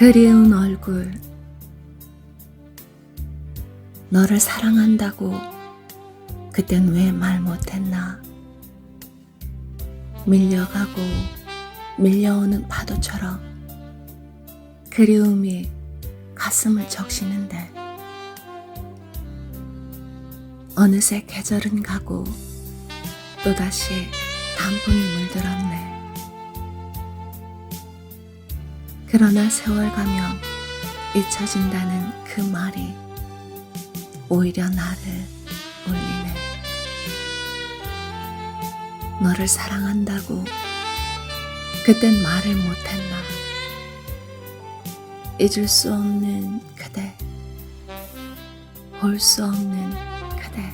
그리운 얼굴. 너를 사랑한다고 그땐 왜 말 못했나? 밀려가고 밀려오는 파도처럼 그리움이 가슴을 적시는데. 어느새 계절은 가고 또다시 단풍이 물들었네. 그러나 세월 가면 잊혀진다는 그 말이 오히려 나를 울리네. 너를 사랑한다고 그땐 말을 못했나. 잊을 수 없는 그대, 볼 수 없는 그대.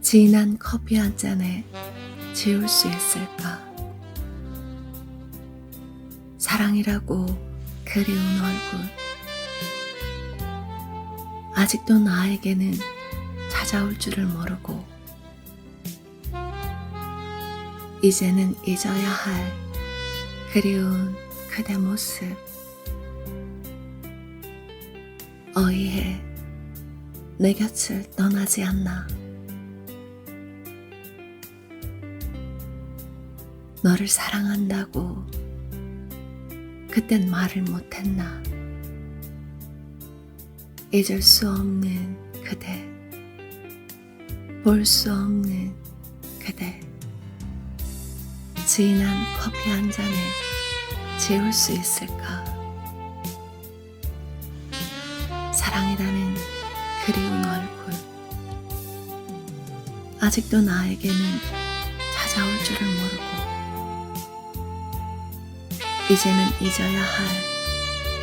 진한 커피 한 잔에 지울 수 있을까? 사랑이라고 그리운 얼굴. 아직도 나에게는 찾아올 줄을 모르고, 이제는 잊어야 할 그리운 그대 모습. 어이해 내 곁을 떠나지 않나. 너를 사랑한다고 그땐 말을 못했나. 잊을 수 없는 그대, 볼 수 없는 그대, 진한 커피 한 잔에 지울 수 있을까? 사랑이라는 그리운 얼굴, 아직도 나에게는 찾아올 줄을 모르고, 이제는 잊어야 할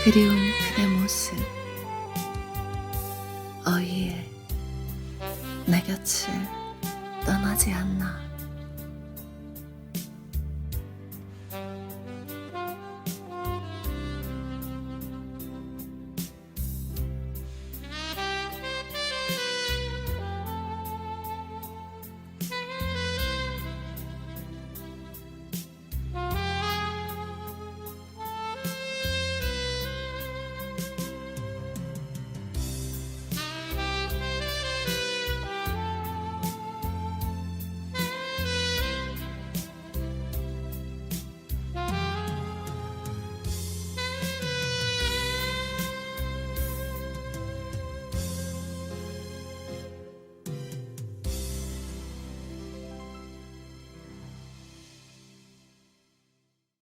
그리운 그대 모습. 어이에 내 곁을 떠나지 않나.